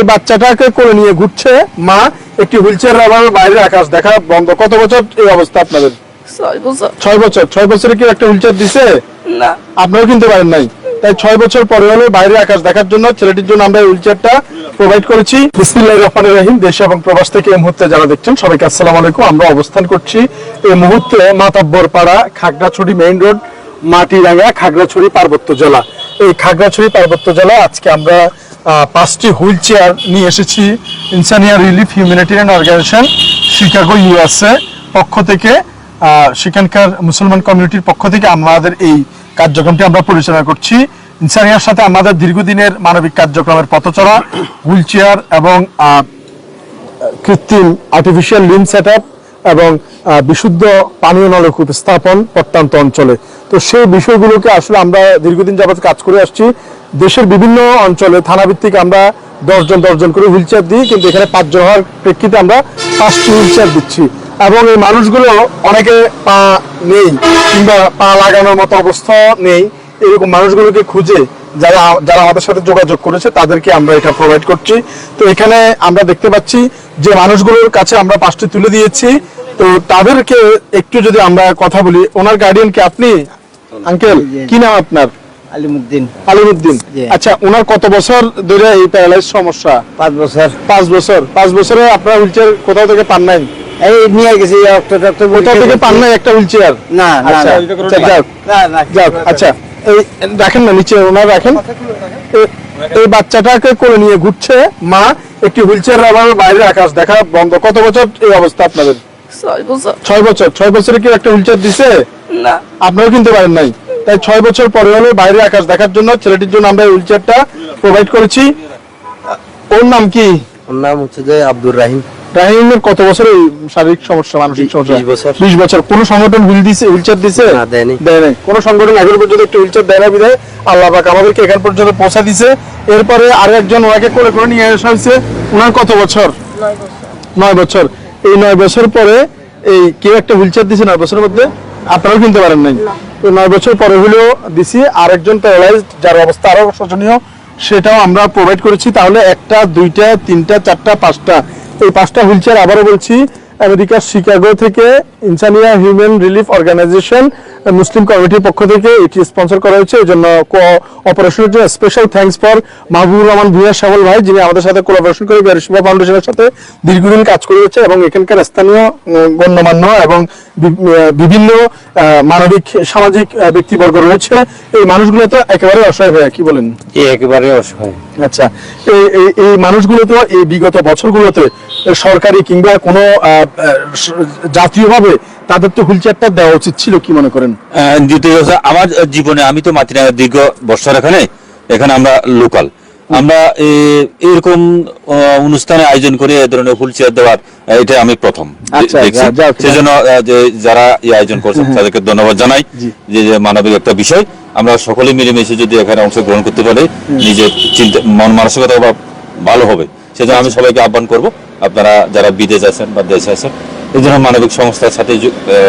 এই বাচ্চাটাকে কোলে নিয়ে ঘুরছে। মা একটি হুইল চেয়ার অভাবে বাইরের আকাশ দেখা বন্ধ। কত বছর এই অবস্থা আপনাদের? ছয় বছর। ছয় বছরে। কি একটা হুইল চেয়ার দিছে? না। আপনারাও কিনতে পারেন নাই। তাই ছয় বছর পরে হলে বাইরে আকাশ দেখার জন্য ছেলেটির জন্য আমরা হুইল চেয়ারটা প্রোভাইড করেছি। বিসমিল্লাহির রহমানির রহিম। দেশ এবং প্রবাস থেকে এই মুহূর্তে যারা দেখছেন সবাইকে আসসালামু আলাইকুম। আমরা অবস্থান করছি এই মুহূর্তে মাতাব্বর পাড়া খাগড়াছড়ি মেইন রোড মাটিরাঙ্গা খাগড়াছড়ি পার্বত্য জেলা। এই খাগড়াছড়ি পার্বত্য জেলা আজকে আমরা পাঁচটি হুইল চেয়ার নিয়ে এসেছি। Insania relief humanitarian organisation, Chicago USA পক্ষ থেকে সেখানকার মুসলমান কমিউনিটির পক্ষ থেকে আমাদের এই কার্যক্রমটি আমরা পরিচালনা করছি। ইনসানিয়ার সাথে আমাদের দীর্ঘদিনের মানবিক কার্যক্রমের পথচলা, হুইল চেয়ার এবং কৃত্রিম আর্টিফিশিয়াল লিম সেট এবং বিশুদ্ধ পানীয় নলকূপ স্থাপন প্রত্যন্ত অঞ্চলে। তো সেই বিষয়গুলোকে আসলে আমরা দীর্ঘদিন যাবত কাজ করে আসছি। দেশের বিভিন্ন অঞ্চলে থানাভিত্তিক আমরা দশজন দশজন করে হুইল চেয়ার দিই, কিন্তু এখানে পাঁচজন হওয়ার প্রেক্ষিতে আমরা পাঁচটি হুইল চেয়ার দিচ্ছি। এবং এই মানুষগুলো অনেকে পা নেই কিংবা পা লাগানোর মতো অবস্থা নেই। এরকম মানুষগুলোকে খুঁজে যারা যারা আমাদের সাথে যোগাযোগ করেছে তাদেরকে আমরা এটা প্রোভাইড করছি। তো এখানে আমরা দেখতে পাচ্ছি যে মানুষগুলোর কাছে আমরা পাঁচটি তুলে দিয়েছি। তো তাদেরকে একটু যদি আমরা কথা বলি ওনার গার্ডিয়ান কি আপনি? আঙ্কেল কি নাম আপনার? আলিমুদ্দিন। আলিমুদ্দিন। আচ্ছা ওনার কত বছর ধরে এই প্যারালাইজ সমস্যা? পাঁচ বছর। পাঁচ বছর। পাঁচ বছরে আপনার হুইল চেয়ার কোথাও থেকে পান নাই? এই নিয়ে গেছি কোথাও থেকে পান নাই একটা হুইল না না আচ্ছা, এই রাখেন না নিচে ওনার রাখেন। এই বাচ্চাটাকে কোলে নিয়ে ঘুরছে। মা একটি হুইল চেয়ার অভাবে বাইরের আকাশ দেখা বন্ধ। কত বছর এই অবস্থা আপনাদের? ছয় বছর। ছয় বছর। কি একটা হুইল চেয়ার দিছে? না। আপনারাও কিনতে পারেন নাই। তাই ছয় বছর পরে হলে বাইরের আকাশ দেখার জন্য ছেলেটির জন্য আমরা হুইল চেয়ারটা প্রোভাইড করেছি। ওর নাম কি? ওর নাম হচ্ছে যে আব্দুর রাহিম। রাহিমের কত বছর এই শারীরিক সমস্যা মানসিক সমস্যা? বিশ বছর। বিশ বছর। কোন সংগঠন হুইল দিছে হুইল দিছে? না, দেয়নি। দেয় নাই কোন সংগঠন এখন পর্যন্ত একটা হুইল চেয়ার দেয় না বিধায় আল্লাহ পাক আমাদেরকে এখান পর্যন্ত পৌঁছা দিছে। এরপরে আরও একজন ওনাকে করে করে নিয়ে আসা হয়েছে। ওনার কত বছর? নয় বছর। এই নয় বছর পরে এই কেউ একটা হুইল চেয়ার দিছে নয় বছরের মধ্যে? আপনারাও কিনতে পারেন নাই? তো নয় বছর পরে হলেও দিছি। আরেকজন প্যারালাইজড যার অবস্থা আরও শোচনীয় সেটাও আমরা প্রোভাইড করেছি। তাহলে একটা দুইটা তিনটা চারটা পাঁচটা। এই পাঁচটা হুইল চেয়ার আবারও বলছি আমেরিকার শিকাগো থেকে Insania human relief organisation, Muslim কমিটির পক্ষ থেকে এটি স্পন্সর করা হয়েছে। এই জন্য অপারেশনের জন্য special thanks for Mahbubur Rahman Bhuiyan Shyamal ভাই, যিনি আমাদের সাথে কোলাবোরেশন করে বিহারিসভা ফাউন্ডেশনের সাথে দীর্ঘদিন কাজ করে এবং এখানকার স্থানীয় গণ্যমান্য এবং বিভিন্ন মানবিক সামাজিক ব্যক্তিবর্গ রয়েছে। এই মানুষগুলো তো একেবারে অসহায় ভাইয়া কি বলেন? একেবারে অসহায়। আচ্ছা এই মানুষগুলো তো এই বিগত বছরগুলোতে সরকারি কিংবা কোনো জাতীয়ভাবে তাদের তো হুইল চেয়ারটা দেওয়া উচিত ছিল কি মনে করেন? দ্বিতীয় আমার জীবনে আমি তো মাতৃনগর দীর্ঘ বছর এখানে এখানে আমরা লোকাল। আমরা এরকম অনুষ্ঠানে আয়োজন করে এ ধরনের হুইল চেয়ার দেওয়ার এটা আমি প্রথম আচ্ছা। সেজন্য যারা এই আয়োজন করছেন তাদেরকে ধন্যবাদ জানাই যে যে মানবিক একটা বিষয়। আমরা সকলে মিলেমিশে যদি এখানে অংশগ্রহণ করতে পারি নিজের চিন্তা মন মানসিকতা বা ভালো হবে। সেজন্য আমি সবাইকে আহ্বান করব আপনারা যারা বিদেশ আছেন বা দেশে আছেন এই জন্য মানবিক সংস্থার সাথে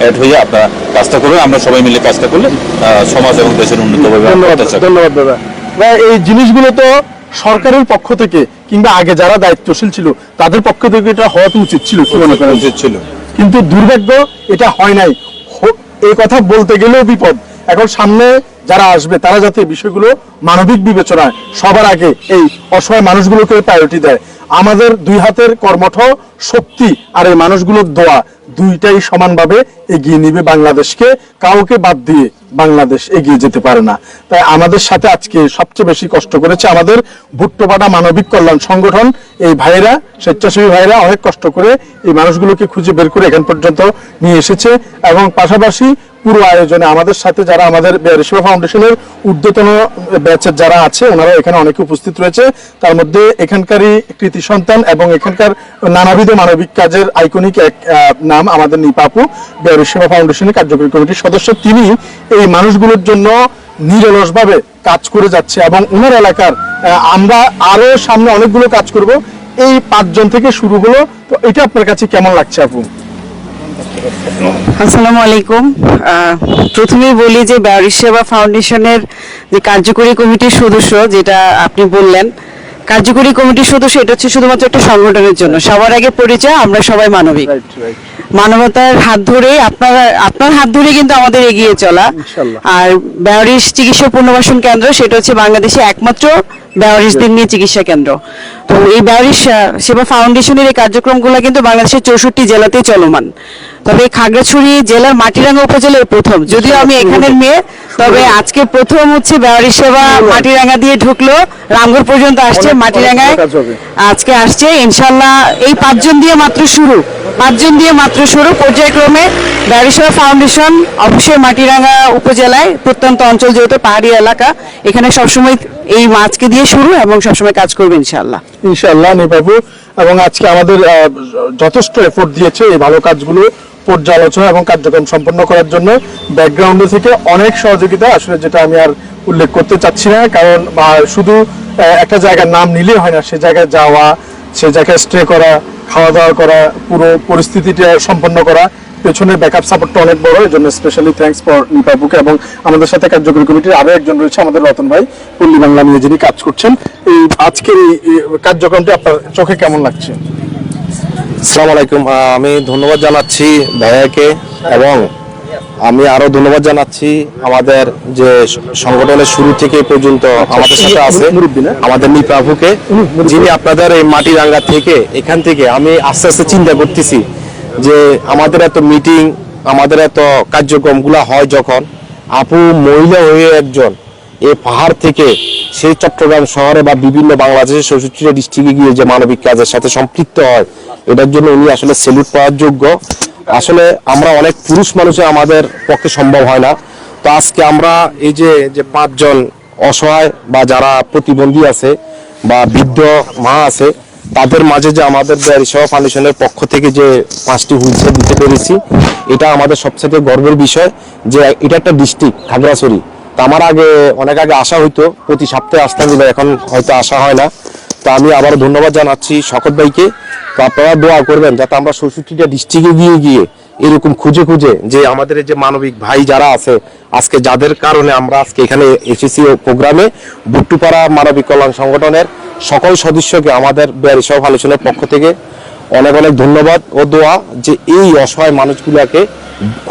অ্যাড হয়ে আপনারা কাজটা করবেন আমরা সবাই মিলে কাজটা করলে সমাজ এবং দেশের উন্নত হবে ধন্যবাদ দাদা। এই জিনিসগুলো তো সরকারের পক্ষ থেকে কিংবা আগে যারা দায়িত্বশীল ছিল তাদের পক্ষ থেকে এটা হওয়া উচিত ছিল কি মনে করেন? উচিত ছিল। কিন্তু দুর্ভাগ্য এটা হয় নাই। এই কথা বলতে গেলেও বিপদ। এখন সামনে যারা আসবে তারা যাতে বিষয়গুলো মানবিক বিবেচনায় সবার আগে এই অসহায় মানুষগুলোকে প্রায়োরিটি দেয়। আমাদের দুই হাতের কর্মঠ শক্তি আর এই মানুষগুলোর দোয়া দুইটাই সমানভাবে এগিয়ে নিবে বাংলাদেশকে। কাউকে বাদ দিয়ে বাংলাদেশ এগিয়ে যেতে পারে না। তাই আমাদের সাথে আজকে সবচেয়ে বেশি কষ্ট করেছে আমাদের ভুট্টোপাটা মানবিক কল্যাণ সংগঠন। এই ভাইরা স্বেচ্ছাসেবী ভাইরা অনেক কষ্ট করে এই মানুষগুলোকে খুঁজে বের করে এখান পর্যন্ত নিয়ে এসেছে। এবং পাশাপাশি পুরো আয়োজনে আমাদের সাথে যারা আমাদের রেশমা ফাউন্ডেশনের ঊর্ধ্বতন ব্যাচের যারা আছে ওনারা এখানে অনেকে উপস্থিত রয়েছে। তার মধ্যে এখানকারই কৃতি সন্তান এবং এখানকার নানাবিধ মানবিক কাজের আইকনিক এক নাম আমাদের নিপাপু রেশমা ফাউন্ডেশনের কার্যকরী কমিটির সদস্য। তিনি এই মানুষগুলোর জন্য নিরলসভাবে কাজ করে যাচ্ছে এবং ওনার এলাকার আমরা আরও সামনে অনেকগুলো কাজ করব। এই পাঁচজন থেকে শুরু হলো। তো এটা আপনার কাছে কেমন লাগছে আপু? আসসালামু আলাইকুম। প্রথমেই বলি যে ব্যারিস সেবা ফাউন্ডেশনের যে কার্যকরী কমিটির সদস্য যেটা আপনি বললেন, কার্যকরী কমিটির সদস্য এটা হচ্ছে শুধুমাত্র একটা সংগঠনের জন্য। সবার আগে পরিচয়, আমরা সবাই মানবিক। মানবতার হাত ধরে আপনার আপনার হাত ধরে কিন্তু আমাদের এগিয়ে চলা। আর বেয়ারিশ চিকিৎসা পুনর্বাসন কেন্দ্র সেটা হচ্ছে বাংলাদেশে একমাত্র বেয়ারিশদের নিয়ে চিকিৎসা কেন্দ্র। তো এই বেয়ারিশ সেবা ফাউন্ডেশনের এই কার্যক্রমগুলো কিন্তু বাংলাদেশের চৌষট্টি জেলাতেই চলমান। তবে খাগড়াছড়ি জেলার মাটিরাঙ্গা উপজেলার প্রথম। যদিও আমি এখানের মেয়ে তবে আজকে প্রথম হচ্ছে বেয়ারিশ সেবা মাটিরাঙ্গা দিয়ে ঢুকলো। রামগড় পর্যন্ত আসছে মাটিরাঙ্গায়। আজকে আসছে ইনশাল্লাহ এই পাঁচজন দিয়ে মাত্র শুরু। পাঁচজন দিয়ে মাত্র শুরু। পর্যায়ক্রমে ব্যারিসরা ফাউন্ডেশন অবশ্যই মাটিরাঙ্গা উপজেলায় প্রত্যন্ত অঞ্চল যেহেতু পাহাড়ি এলাকা, এখানে সবসময় এই মাছকে দিয়ে শুরু এবং সবসময় কাজ করবে ইনশাল্লাহ ইনশাল্লাহ নিপাবু এবং আজকে আমাদের যথেষ্ট এফোর্ট দিয়েছে এই ভালো কাজগুলো, পর্যালোচনা এবং কার্যক্রম সম্পন্ন করার জন্য। ব্যাকগ্রাউন্ডে থেকে অনেক সহযোগিতা, আসলে যেটা আমি আর উল্লেখ করতে চাচ্ছি না, কারণ শুধু একটা জায়গার নাম নিলেই হয় না, সে জায়গায় যাওয়া, সে জায়গায় স্টে করা খাওয়া দাওয়া করা, পুরো পরিস্থিতিটা সম্পন্ন করা পেছনের ব্যাকআপ সাপোর্টটা অনেক বড় এই জন্য স্পেশালি থ্যাংকস ফর নিপাবুকে এবং আমাদের সাথে কার্যকরী কমিটির আরও একজন রয়েছে, আমাদের রতন ভাই, পল্লী বাংলা নিয়ে যিনি কাজ করছেন। এই আজকের এই কার্যক্রমটি আপনার চোখে কেমন লাগছে? আসসালামু আলাইকুম আমি ধন্যবাদ জানাচ্ছি ভাইয়াকে এবং আমি আরও ধন্যবাদ জানাচ্ছি আমাদের যে সংগঠনের শুরু থেকে পর্যন্ত আমাদের সাথে আছে? আমাদের নিপ্রাভুকে যিনি আপনাদের এই মাটিরাঙ্গা থেকে এখান থেকে আমি আস্তে আস্তে চিন্তা করতেছি যে আমাদের এত মিটিং আমাদের এত কার্যক্রমগুলো হয় যখন আপু মহিলা হয়ে একজন এই পাহাড় থেকে সেই চট্টগ্রাম শহরে বা বিভিন্ন বাংলাদেশের ষষ্ঠীটা ডিস্ট্রিক্টে গিয়ে যে মানবিক কাজের সাথে সম্পৃক্ত হয় এটার জন্য উনি আসলে সেলুট পাওয়ার যোগ্য আসলে আমরা অনেক পুরুষ মানুষে আমাদের পক্ষে সম্ভব হয় না। তো আজকে আমরা এই যে যে পাঁচজন অসহায় বা যারা প্রতিবন্ধী আছে বা বৃদ্ধ মা আছে, তাদের মাঝে যে আমাদের সেবা ফাউন্ডেশনের পক্ষ থেকে যে পাঁচটি হুইলচেয়ার দিতে পেরেছি, এটা আমাদের সবচেয়ে গর্বের বিষয় যে এটা একটা ডিস্ট্রিক্ট, খাগড়াছড়ি। তো আমার আগে, অনেক আগে আসা হইতো, প্রতি সপ্তাহে আসতাম এখন হয়তো আসা হয় না। তো আমি আবার ধন্যবাদ জানাচ্ছি শকত ভাইকে। তো আপনারা দোয়া করবেন যাতে আমরা ষষ্ঠীটা ডিস্ট্রিক্টে গিয়ে গিয়ে এরকম খুঁজে খুঁজে যে আমাদের যে মানবিক ভাই যারা আছে, আজকে যাদের কারণে আমরা আজকে এখানে এসেছি প্রোগ্রামে, বুট্টুপাড়া মানবিক কল্যাণ সংগঠনের সকল সদস্যকে আমাদের বিহারি সব আলোচনার পক্ষ থেকে অনেক অনেক ধন্যবাদ ও দোয়া যে এই অসহায় মানুষগুলোকে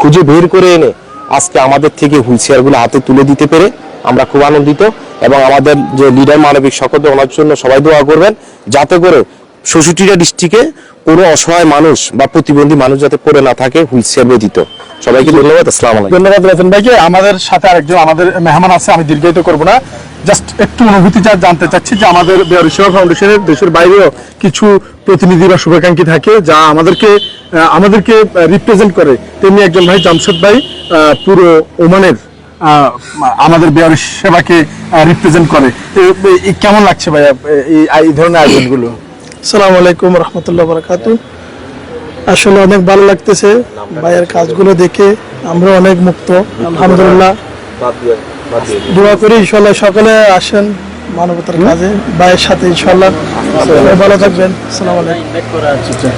খুঁজে বের করে এনে আজকে আমাদের থেকে হুইলচেয়ারগুলো হাতে তুলে দিতে পেরে আমরা খুব আনন্দিত এবং আমাদের যে লিডার মানবিক সকল, ওনার জন্য সবাই দোয়া করবেন, যাতে করে ষষ্ঠীটা ডিস্ট্রিক্টে কোনো অসহায় মানুষ বা প্রতিবন্ধী মানুষ যাতে পড়ে না থাকে হুইলচেয়ার ব্যতীত সবাইকে ধন্যবাদ আসসালাম ধন্যবাদ রতন ভাইকে। আমাদের সাথে আরেকজন আমাদের মেহমান আছে আমি দীর্ঘায়িত করব না। জাস্ট একটু অনুভূতি যা জানতে চাচ্ছি যে আমাদের বেয়ারি সেবা ফাউন্ডেশনের দেশের বাইরেও কিছু প্রতিনিধি বা শুভাকাঙ্ক্ষী থাকে যা আমাদেরকে আমাদেরকে রিপ্রেজেন্ট করে। তেমনি একজন ভাই জামশেদ ভাই আহ, পুরো ওমানের আহ, আমাদের বেয়ারি সেবাকে রিপ্রেজেন্ট করে। কেমন লাগছে ভাইয়া এই এই ধরনের আয়োজনগুলো? সালাম আলাইকুম রহমতুল্লাহ বরকাত আসলে অনেক ভালো লাগতেছে ভাইয়ের কাজগুলো দেখে আমরা অনেক মুক্ত, আলহামদুলিল্লাহ। দোয়া করি ইনশাল্লাহ সকলে আসেন মানবতার কাজে, ভাইয়ের সাথে ইনশাল্লাহ ভালো থাকবেন। সালাম আলাইকুম।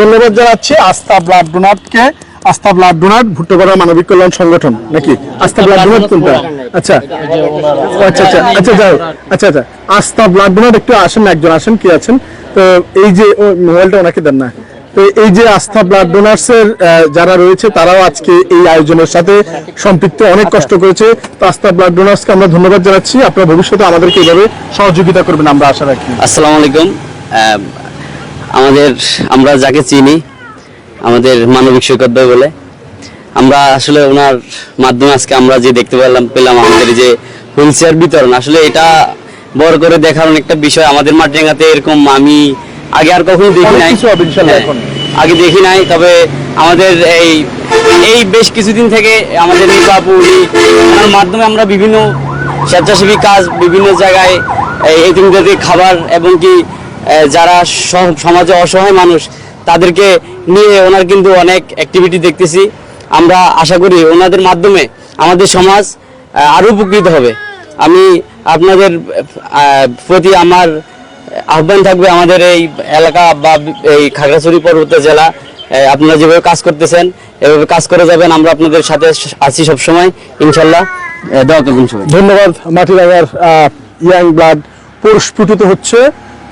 ধন্যবাদ জানাচ্ছি আস্থা ব্লাড আস্থা ব্লাড ডোনার ভুট্টোপাড়া মানবিক কল্যাণ সংগঠন নাকি? আস্থা ব্লাড ডোনার কোনটা? আচ্ছা। আচ্ছা আচ্ছা আচ্ছা যাও আচ্ছা আচ্ছা। আস্থা ব্লাড ডোনার একটু আসেন একজন আসেন কি আছেন? তো এই যে মোবাইলটা ওনাকে দেন না। তো এই যে আস্থা ব্লাড ডোনার্স এর যারা রয়েছে তারাও আজকে এই আয়োজনের সাথে সম্পৃক্ত অনেক কষ্ট করেছে। তো আস্থা ব্লাড ডোনার্সকে আমরা ধন্যবাদ জানাচ্ছি। আপনারা ভবিষ্যতে আমাদেরকে এইভাবে সহযোগিতা করবেন আমরা আশা রাখি। আসসালামু আলাইকুম। আমাদের আমরা যাকে চিনি আমাদের মানবিক সৈকত ভাই বলে। আমরা আসলে ওনার মাধ্যমে আজকে আমরা যে দেখতে পেলাম পেলাম আমাদের যে হুইল চেয়ার বিতরণ আসলে এটা বড় করে দেখার অনেকটা বিষয়। আমাদের মাটিরাঙ্গাতে এরকম আমি আগে আর কখনো দেখি নাই। হ্যাঁ, এখন। আগে দেখি নাই তবে আমাদের এই এই বেশ কিছুদিন থেকে আমাদের নির্বাপু ওনার মাধ্যমে আমরা বিভিন্ন স্বেচ্ছাসেবী কাজ বিভিন্ন জায়গায় এই খাবার এবং কি যারা সমাজে অসহায় মানুষ তাদেরকে নিয়ে ওনার কিন্তু অনেক অ্যাক্টিভিটি দেখতেছি। আমরা আশা করি ওনাদের মাধ্যমে আমাদের সমাজ আরও উপকৃত হবে। আমি আপনাদের প্রতি আমার আহ্বান থাকবে আমাদের এই এলাকা বা এই খাগড়াছড়ি পর্বত জেলা আপনারা যেভাবে কাজ করতেছেন, এভাবে কাজ করে যাবেন, আমরা আপনাদের সাথে আছি সবসময়, ইনশাল্লাহ। ধন্যবাদ করবেন সবাই। ইয়াং ব্লাড পরিস্ফুটিত হচ্ছে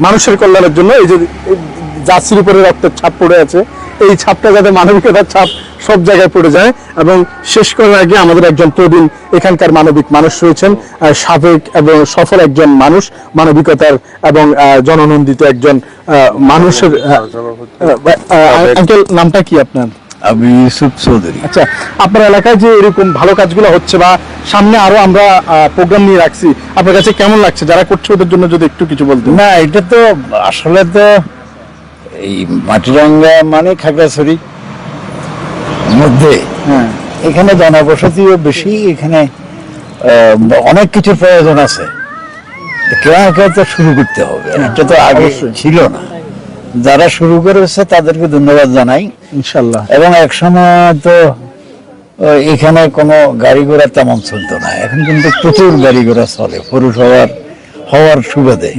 মানুষের কল্যাণের জন্য। এই যে জার্সির উপরে রক্তের ছাপ পড়ে আছে। এই ছাপটা যাতে মানবিকতার ছাপ সব জায়গায় পড়ে যায় এবং শেষ করার আগে আমাদের একজন প্রবীণ এখানকার মানবিক মানুষ রয়েছেন সাবেক এবং সফল একজন মানুষ মানবিকতার এবং জননন্দিত একজন মানুষের আঙ্কেল নামটা কি আপনার? আমি ইউসুফ চৌধুরী। আচ্ছা আপনার এলাকায় যে এরকম ভালো কাজগুলো হচ্ছে বা সামনে আরও আমরা প্রোগ্রাম নিয়ে রাখছি আপনার কাছে কেমন লাগছে? যারা করছে ওদের জন্য যদি একটু কিছু বলতেন। না এটা তো আসলে তো এই মাটিরাঙ্গা মানে খাগড়াছড়ি মধ্যে। হ্যাঁ। এখানে জনবসতিও বেশি এখানে অনেক কিছুর প্রয়োজন আছে। তো শুরু করতে হবে। এটা তো আগে ছিল না। যারা শুরু করেছে তাদেরকে ধন্যবাদ জানাই। ইনশাল্লাহ। এবং এক সময় তো এখানে কোনো গাড়ি ঘোড়া তেমন চলতো না। এখন কিন্তু প্রচুর গাড়ি ঘোড়া চলে। পুরুষ হওয়ার হওয়ার সুবাদে।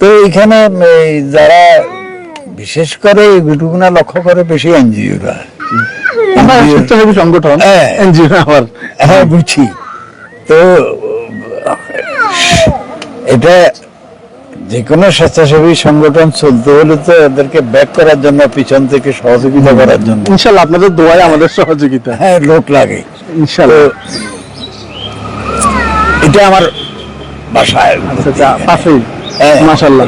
তো এখানে যারা বিশেষ করে এগুলো লক্ষ্য করে বেশি এনজিওরা। স্বেচ্ছাসেবী সংগঠন হ্যাঁ। এনজিও আবার হ্যাঁ বুঝছি। তো এটা যে কোনো স্বেচ্ছাসেবী সংগঠন চলতে হলে তো এদেরকে ব্যাক করার জন্য পিছন থেকে সহযোগিতা করার জন্য। ইনশাল্লাহ আপনাদের দোয়াই আমাদের সহযোগিতা। হ্যাঁ লোক লাগে। ইনশাল্লাহ। এটা আমার বাসায়। আচ্ছা আচ্ছা পাশেই। হ্যাঁ। মাশাল্লাহ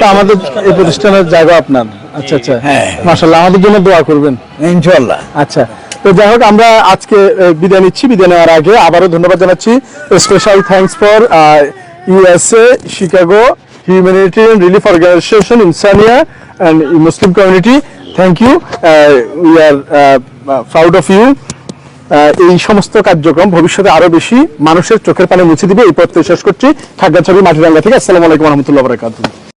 তো আমাদের এই প্রতিষ্ঠানের জায়গা আপনার? আচ্ছা আচ্ছা। হ্যাঁ। মাশাল্লাহ আমাদের জন্য দোয়া করবেন। ইনশাল্লাহ আচ্ছা। তো যাই হোক আমরা আজকে বিদায় নিচ্ছি বিদায় নেওয়ার আগে আবারও ধন্যবাদ জানাচ্ছি। Special thanks for USA Chicago humanitarian relief organisation Insania and Muslim community thank you we are proud of you এই সমস্ত কার্যক্রম ভবিষ্যতে আরও বেশি মানুষের চোখের পানি মুছে দিবে। এই পথে শেষ করছি। খাগড়াছড়ি, মাটিরাঙ্গা থেকে আসসালামু আলাইকুম রহমতুল্লাহ বারাকাতুহ।